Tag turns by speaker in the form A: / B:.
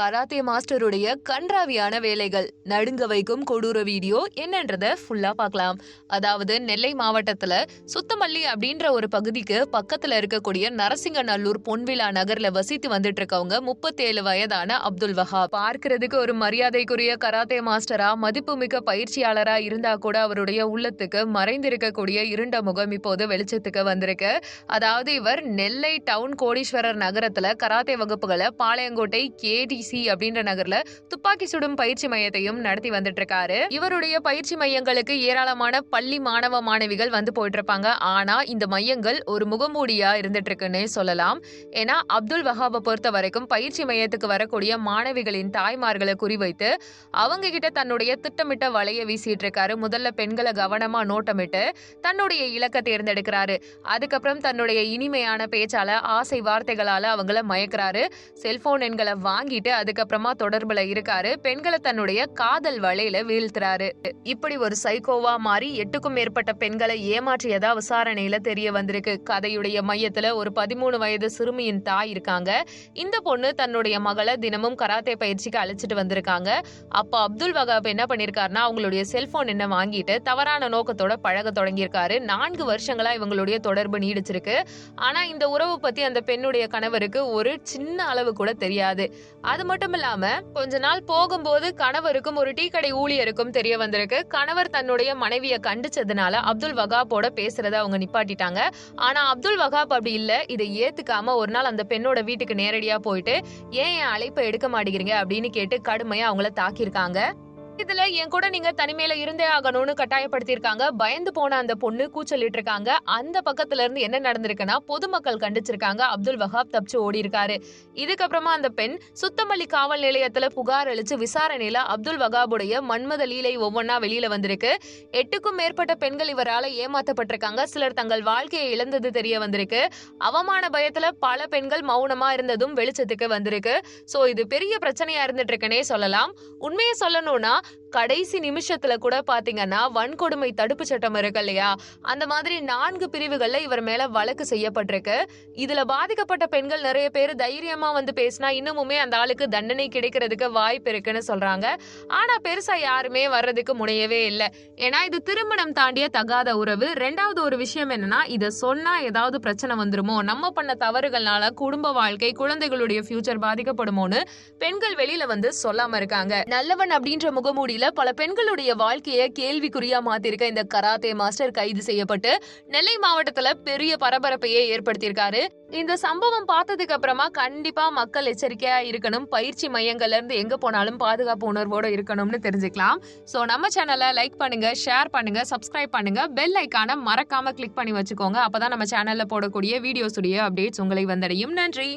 A: Karate மாஸ்டருடைய கன்றாவியான வேலைகள். நடுங்க வைக்கும் கொடூர வீடியோ என்னன்றத ஃபுல்லா பார்க்கலாம். அதாவது நெல்லை மாவட்டத்துல சுத்தமல்லி அப்படின்ற ஒரு பகுதிக்கு பக்கத்துல இருக்கக்கூடிய நரசிங்கநல்லூர் பொன்விழா நகர்ல வசித்து வந்துட்டு இருக்கவங்க முப்பத்தேழு வயதான அப்துல் வஹா பார்க்கிறதுக்கு ஒரு மரியாதைக்குரிய கராத்தே மாஸ்டரா மதிப்புமிக்க பயிற்சியாளரா இருந்தா கூட அவருடைய உள்ளத்துக்கு மறைந்திருக்கக்கூடிய இருண்ட முகம் இப்போது வெளிச்சத்துக்கு வந்திருக்கு. அதாவது இவர் நெல்லை டவுன் கோடீஸ்வரர் நகரத்துல கராத்தே வகுப்புகளை பாளையங்கோட்டை கேடிசி அப்படின்ற நகர்ல துப்பாக்கி சுடும் பயிற்சி மையத்தையும் நடத்தி வந்துட்டு இருக்காரு இவருடைய பயிற்சி மையங்களுக்கு ஏராளமான பள்ளி மாணவ மாணவிகள் வந்து போயிட்டு இருப்பாங்க ஆனா இந்த மையங்கள் ஒரு முகமூடியா இருந்துட்டு இருக்குன்னு சொல்லலாம். ஏன்னா அப்துல் வஹாபை பொறுத்த வரைக்கும் பயிற்சி மையத்துக்கு வரக்கூடிய மாணவிகளின் தாய்மார்களை குறிவைத்து அவங்க கிட்ட தன்னுடைய திட்டமிட்ட வலைய வீசிட்டு இருக்காரு முதல்ல பெண்களை கவனமா நோட்டமிட்டு தன்னுடைய இலக்கை தேர்ந்தெடுக்கிறாரு. அதுக்கப்புறம் தன்னுடைய இனிமையான பேச்சால ஆசை வார்த்தைகளால அவங்கள மயக்கிறாரு. செல்போன் எண்களை வாங்கிட்டு அதுக்கப்புறமா தொடர்புல இருக்காரு. பெண்களை தன்னுடைய காதல் வலையில வீழ்த்துறாரு. இப்படி ஒரு சைக்கோவா மாறி எட்டுக்கும் மேற்பட்ட பெண்களை ஏமாற்றியதா விசாரணையில தெரிய வந்திருக்கு. கதையுடைய மையத்துல ஒரு பதிமூணு வயது சிறுமியின் தாய் இருக்காங்க. இந்த பொண்ணு தன்னுடைய மகளை தினமும் கராத்தே பயிற்சிக்கு அழைச்சிட்டு வந்திருக்காங்க. அப்ப அப்துல் வகாப் என்ன பண்ணிருக்காருன்னா அவங்களுடைய செல்போன் என்ன வாங்கிட்டு தவறான நோக்கத்தோட பழக தொடங்கியிருக்காரு. நான்கு வருஷங்களா இவங்களுடைய தொடர்பு நீடிச்சிருக்கு. ஆனா இந்த உறவு பத்தி அந்த பெண்ணுடைய கணவருக்கு ஒரு சின்ன அளவு கூட தெரியாது. அது அது மட்டும் இல்லாம கொஞ்ச நாள் போகும்போது கணவருக்கும் ஒரு டீ கடை ஊழியருக்கும் தெரிய வந்திருக்கு. கணவர் தன்னுடைய மனைவியை கண்டிச்சதுனால அப்துல் வகாப்போட பேசுறத அவங்க நிப்பாட்டிட்டாங்க. ஆனா அப்துல் வகாப் அப்படி இல்ல. இதை ஏத்துக்காம ஒரு நாள் அந்த பெண்ணோட வீட்டுக்கு நேரடியா போயிட்டு ஏன் என் அழைப்பை எடுக்க மாட்டேங்கிறீங்க? அப்படின்னு கேட்டு கடுமையா அவங்கள தாக்கியிருக்காங்க. இதுல என் கூட நீங்க தனிமையில இருந்தே ஆகணும்னு கட்டாயப்படுத்தியிருக்காங்க. பயந்து போன அந்த பொண்ணு கூச்சலிட்டு இருக்காங்க அந்த பக்கத்துல இருந்து என்ன நடந்திருக்குன்னா பொதுமக்கள் கண்டிச்சிருக்காங்க. அப்துல் வஹாப் தப்பிச்சு ஓடி இருக்காரு இதுக்கப்புறமா அந்த பெண் சுத்தமல்லி காவல் நிலையத்துல புகார் அளிச்சு விசாரணையில அப்துல் வகாபுடைய மன்மத லீலை ஒவ்வொன்னா வெளியில வந்திருக்கு. எட்டுக்கும் மேற்பட்ட பெண்கள் இவரால ஏமாத்தப்பட்டிருக்காங்க. சிலர் தங்கள் வாழ்க்கையை இழந்தது தெரிய வந்திருக்கு. அவமான பயத்துல பல பெண்கள் மௌனமா இருந்ததும் வெளிச்சத்துக்கு வந்திருக்கு. சோ இது பெரிய பிரச்சனையா இருந்துட்டு இருக்குன்னே சொல்லலாம். உண்மையை சொல்லணும்னா கடைசி நிமிஷத்துல கூட பாத்தீங்கன்னா வன்கொடுமை தடுப்பு சட்டம் இருக்கு இல்லையா? அந்த மாதிரி நான்கு பிரிவுகள்ல இவர் மேல வழக்கு செய்யப்பட்டிருக்கு. இதுல பாதிக்கப்பட்ட பெண்கள் நிறைய பேர் தைரியமா வந்து பேசினா இன்னமுமே அந்த ஆளுக்கு தண்டனை கிடைக்கிறதுக்கு வாய்ப்பு இருக்குன்னு சொல்றாங்க. ஆனா பெருசா யாருமே வர்றதுக்கு முனையவே இல்லை. ஏன்னா இது திருமணம் தாண்டிய தகாத உறவு. ரெண்டாவது ஒரு விஷயம் என்னன்னா இதை சொன்னா ஏதாவது பிரச்சனை வந்துருமோ? நம்ம பண்ண தவறுகள்னால குடும்ப வாழ்க்கை குழந்தைகளுடைய ஃபியூச்சர் பாதிக்கப்படுமோன்னு பெண்கள் வெளியில வந்து சொல்லாம இருக்காங்க. நல்லவன் அப்படின்ற முகமூடி பகுதியில பல பெண்களுடைய வாழ்க்கைய கேள்விக்குறியா மாத்திருக்க இந்த கராத்தே மாஸ்டர் கைது செய்யப்பட்டு நெல்லை மாவட்டத்துல பெரிய பரபரப்பையே ஏற்படுத்தியிருக்காரு. இந்த சம்பவம் பார்த்ததுக்கு அப்புறமா கண்டிப்பா மக்கள் எச்சரிக்கையா இருக்கணும். பயிற்சி மையங்கள்ல இருந்து எங்க போனாலும் பாதுகாப்பு உணர்வோட இருக்கணும்னு தெரிஞ்சுக்கலாம். சோ நம்ம சேனலை லைக் பண்ணுங்க ஷேர் பண்ணுங்க சப்ஸ்கிரைப் பண்ணுங்க. பெல் ஐக்கான மறக்காம கிளிக் பண்ணி வச்சுக்கோங்க. அப்பதான் நம்ம சேனல்ல போடக்கூடிய வீடியோஸுடைய அப்டேட்ஸ் உங்களை வந்தடையும். நன்றி!